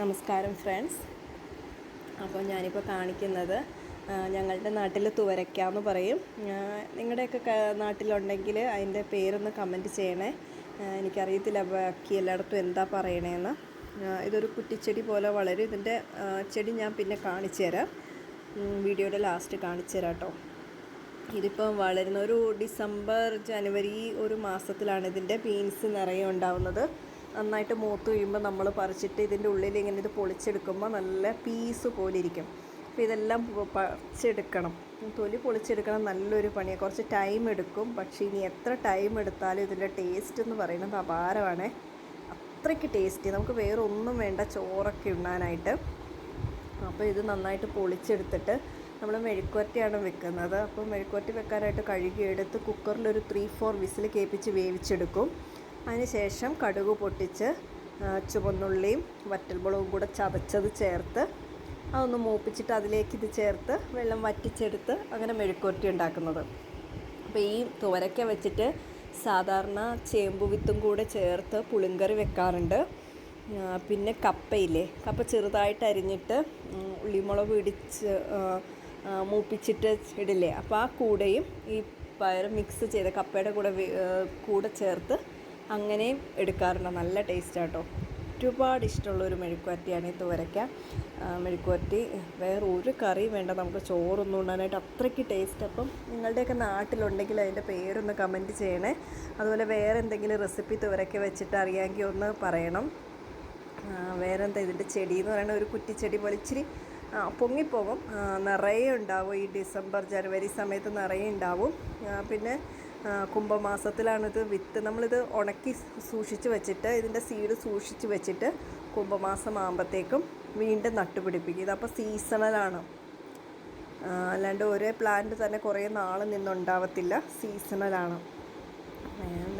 നമസ്കാരം ഫ്രണ്ട്സ് അപ്പോൾ ഞാനിപ്പോൾ കാണിക്കുന്നത് ഞങ്ങളുടെ നാട്ടിൽ തുവരയ്ക്കാന്ന് പറയും. ആ, നിങ്ങളുടെയൊക്കെ നാട്ടിലുണ്ടെങ്കിൽ അതിന്റെ പേരൊന്ന് കമന്റ് ചെയ്യണേ. എനിക്കറിയത്തില്ല ബാക്കി എല്ലായിടത്തും എന്താ പറയണേന്ന്. ഇതൊരു കുറ്റിച്ചെടി പോലെ വളരും. ഇതിന്റെ ചെടി ഞാൻ പിന്നെ കാണിച്ചു തരാം. വീഡിയോയുടെ ലാസ്റ്റ് കാണിച്ചു തരാം കേട്ടോ. ഇതിപ്പം വളരുന്ന ഒരു ഡിസംബർ ജനുവരി ഒരു മാസത്തിലാണ് ഇതിന്റെ ബീൻസ് നിറയെ ഉണ്ടാവുന്നത്. നന്നായിട്ട് മൂത്ത് കഴിയുമ്പോൾ നമ്മൾ പറിച്ചിട്ട് ഇതിന്റെ ഉള്ളിൽ ഇങ്ങനെ ഇത് പൊളിച്ചെടുക്കുമ്പോൾ നല്ല പീസ് പോലെ ഇരിക്കും. അപ്പോൾ ഇതെല്ലാം പറിച്ചെടുക്കണം. തൊലി പൊളിച്ചെടുക്കണം നല്ലൊരു പണിയാണ് കുറച്ച് ടൈം എടുക്കും. പക്ഷേ ഇനി എത്ര ടൈം എടുത്താലും ഇതിന്റെ ടേസ്റ്റ് എന്ന് പറയുന്നത് അപാരമാണ്. അത്രയ്ക്ക് ടേസ്റ്റി നമുക്ക് വേറെ ഒന്നും വേണ്ട ചോറൊക്കെ ഉണ്ണാനായിട്ട്. അപ്പോൾ ഇത് നന്നായിട്ട് പൊളിച്ചെടുത്തിട്ട് നമ്മൾ മെഴുക്കുവരട്ടിയാണ് വെക്കുന്നത്. അപ്പോൾ മെഴുക്കുവരട്ടി വെക്കാനായിട്ട് കഴുകി എടുത്ത് കുക്കറിലൊരു ത്രീ ഫോർ വിസിൽ കേൾപ്പിച്ച് വേവിച്ചെടുക്കും. അതിനുശേഷം കടുക് പൊട്ടിച്ച് ചുവന്നുള്ളിയും വറ്റൽമുളകും കൂടെ ചതച്ചത് ചേർത്ത് അതൊന്ന് മൂപ്പിച്ചിട്ട് അതിലേക്ക് ഇത് ചേർത്ത് വെള്ളം വറ്റിച്ചെടുത്ത് അങ്ങനെ മെഴുക്കുവരട്ടി ഉണ്ടാക്കുന്നത്. അപ്പോൾ ഈ തുവരക്ക വെച്ചിട്ട് സാധാരണ ചേമ്പ് വിത്തും കൂടെ ചേർത്ത് പുളിങ്കറി വെക്കാറുണ്ട്. പിന്നെ കപ്പയില്ലേ? കപ്പ ചെറുതായിട്ട് അരിഞ്ഞിട്ട് ഉള്ളിമുളക് ഇടിച്ച് മൂപ്പിച്ചിട്ട് ഇടില്ലേ? അപ്പോൾ ആ കൂടെയും ഈ പയർ മിക്സ് ചെയ്ത കപ്പയുടെ കൂടെ കൂടെ ചേർത്ത് അങ്ങനെയും എടുക്കാറുണ്ട്. നല്ല ടേസ്റ്റ് ടേസ്റ്റാട്ടോ. ഒരുപാട് ഇഷ്ടമുള്ള ഒരു മെഴുക്കുവരട്ടിയാണ് ഈ തുവരയ്ക്ക മെഴുക്കുവരത്തി വേറെ ഒരു കറി വേണ്ട. നമുക്ക് ചോറൊന്നും ഉണ്ടാനായിട്ട് അത്രയ്ക്ക് ടേസ്റ്റ് അപ്പം നിങ്ങളുടെയൊക്കെ നാട്ടിലുണ്ടെങ്കിൽ അതിന്റെ പേരൊന്ന് കമന്റ് ചെയ്യണേ. അതുപോലെ വേറെ എന്തെങ്കിലും റെസിപ്പി തുവരയ്ക്ക വെച്ചിട്ട് അറിയാമെങ്കിൽ ഒന്ന് പറയണം. വേറെ എന്താ ഇതിന്റെ ചെടി എന്ന് പറയുന്നത്? ഒരു കുറ്റിച്ചെടി പോലെ ഇച്ചിരി പൊങ്ങിപ്പോകും. നിറയെ ഉണ്ടാവും. ഈ ഡിസംബർ ജനുവരി സമയത്ത് നിറയെ ഉണ്ടാവും. പിന്നെ കുംഭമാസത്തിലാണിത് വിത്ത്. നമ്മളിത് ഉണക്കി സൂക്ഷിച്ച് വെച്ചിട്ട് ഇതിന്റെ സീഡ് സൂക്ഷിച്ച് വെച്ചിട്ട് കുംഭമാസം ആകുമ്പോഴത്തേക്കും വീണ്ടും നട്ടുപിടിപ്പിക്കും. ഇതപ്പോൾ സീസണലാണ് അല്ലാണ്ട് ഒരേ പ്ലാന്റ് തന്നെ കുറേ നാൾ നിന്നുണ്ടാവത്തില്ല. സീസണലാണ്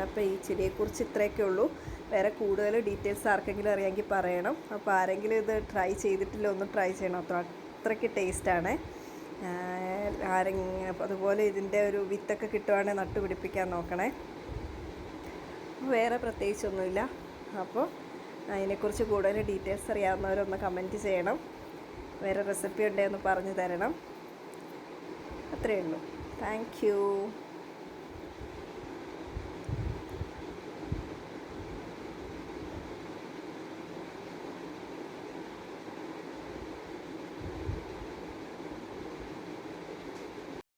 അപ്പോൾ ഈ ചെടിയെക്കുറിച്ച് ഇത്രയൊക്കെ ഉള്ളൂ. വേറെ കൂടുതൽ ഡീറ്റെയിൽസ് ആർക്കെങ്കിലും അറിയാമെങ്കിൽ പറയണം. അപ്പോൾ ആരെങ്കിലും ഇത് ട്രൈ ചെയ്തിട്ടില്ല ഒന്ന് ട്രൈ ചെയ്യണം. അത്ര അത്രയ്ക്ക് ടേസ്റ്റാണ് ആരെങ്കിലും അതുപോലെ ഇതിന്റെ ഒരു വിത്തൊക്കെ കിട്ടുവാണെങ്കിൽ നട്ടുപിടിപ്പിക്കാൻ നോക്കണേ. വേറെ പ്രത്യേകിച്ചൊന്നുമില്ല. അപ്പോൾ അതിനെക്കുറിച്ച് കൂടുതൽ ഡീറ്റെയിൽസ് അറിയാവുന്നവരൊന്ന് കമന്റ് ചെയ്യണം. വേറെ റെസിപ്പി ഉണ്ടെന്ന് പറഞ്ഞു തരണം. അത്രയേ ഉള്ളൂ. താങ്ക്